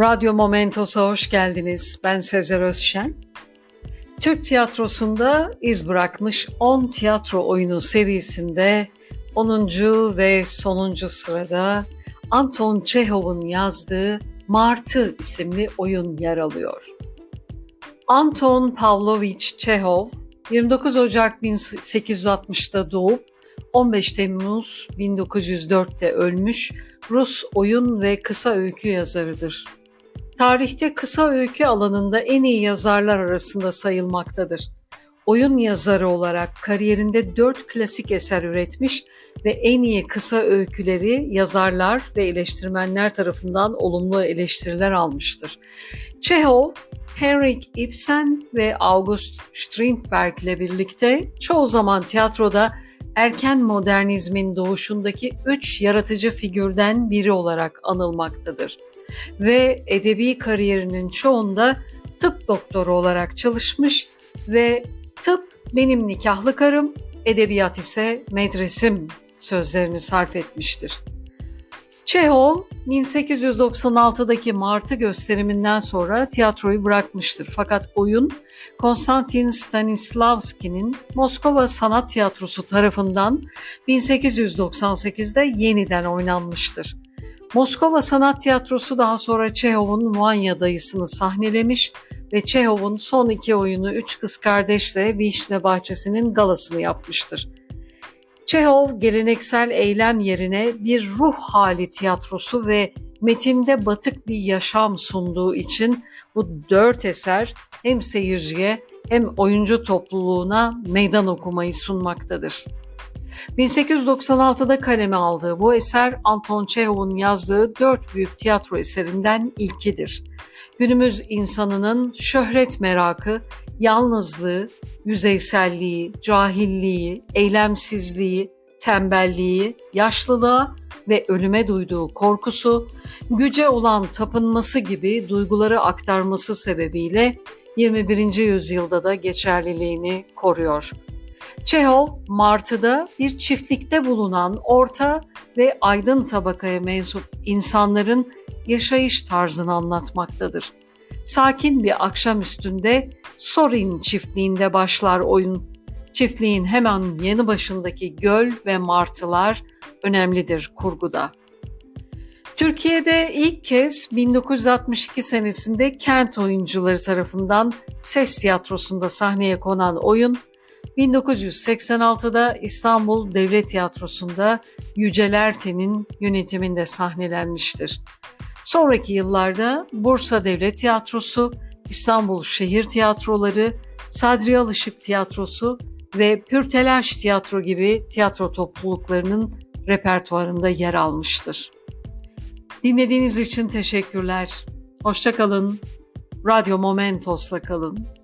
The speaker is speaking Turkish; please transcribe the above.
Radyo Momentos'a hoş geldiniz. Ben Sezer Özşen. Türk tiyatrosunda iz bırakmış 10 tiyatro oyunu serisinde 10. ve sonuncu sırada Anton Çehov'un yazdığı Martı isimli oyun yer alıyor. Anton Pavlovich Çehov 29 Ocak 1860'da doğup 15 Temmuz 1904'te ölmüş Rus oyun ve kısa öykü yazarıdır. Tarihte kısa öykü alanında en iyi yazarlar arasında sayılmaktadır. Oyun yazarı olarak kariyerinde dört klasik eser üretmiş ve en iyi kısa öyküleri yazarlar ve eleştirmenler tarafından olumlu eleştiriler almıştır. Çehov, Henrik Ibsen ve August Strindberg ile birlikte çoğu zaman tiyatroda erken modernizmin doğuşundaki üç yaratıcı figürden biri olarak anılmaktadır. Ve edebi kariyerinin çoğunda tıp doktoru olarak çalışmış ve tıp benim nikahlı karım, edebiyat ise medresim sözlerini sarf etmiştir. Çehov 1896'daki Martı gösteriminden sonra tiyatroyu bırakmıştır. Fakat oyun Konstantin Stanislavski'nin Moskova Sanat Tiyatrosu tarafından 1898'de yeniden oynanmıştır. Moskova Sanat Tiyatrosu daha sonra Çehov'un Vanya dayısını sahnelemiş ve Çehov'un son iki oyunu Üç Kız Kardeş'le Vişne Bahçesi'nin galasını yapmıştır. Çehov geleneksel eylem yerine bir ruh hali tiyatrosu ve metinde batık bir yaşam sunduğu için bu dört eser hem seyirciye hem oyuncu topluluğuna meydan okumayı sunmaktadır. 1896'da kaleme aldığı bu eser Anton Çehov'un yazdığı dört büyük tiyatro eserinden ilkidir. Günümüz insanının şöhret merakı, yalnızlığı, yüzeyselliği, cahilliği, eylemsizliği, tembelliği, yaşlılığa ve ölüme duyduğu korkusu, güce olan tapınması gibi duyguları aktarması sebebiyle 21. yüzyılda da geçerliliğini koruyor. Çehov, Martı'da bir çiftlikte bulunan orta ve aydın tabakaya mensup insanların yaşayış tarzını anlatmaktadır. Sakin bir akşam üstünde Sorin çiftliğinde başlar oyun. Çiftliğin hemen yanı başındaki göl ve martılar önemlidir kurguda. Türkiye'de ilk kez 1962 senesinde Kent oyuncuları tarafından Ses Tiyatrosu'nda sahneye konan oyun 1986'da İstanbul Devlet Tiyatrosu'nda Yücel Erten'in yönetiminde sahnelenmiştir. Sonraki yıllarda Bursa Devlet Tiyatrosu, İstanbul Şehir Tiyatroları, Sadri Alışık Tiyatrosu ve Pürtelaş Tiyatro gibi tiyatro topluluklarının repertuarında yer almıştır. Dinlediğiniz için teşekkürler. Hoşçakalın. Radyo Momentos'la kalın.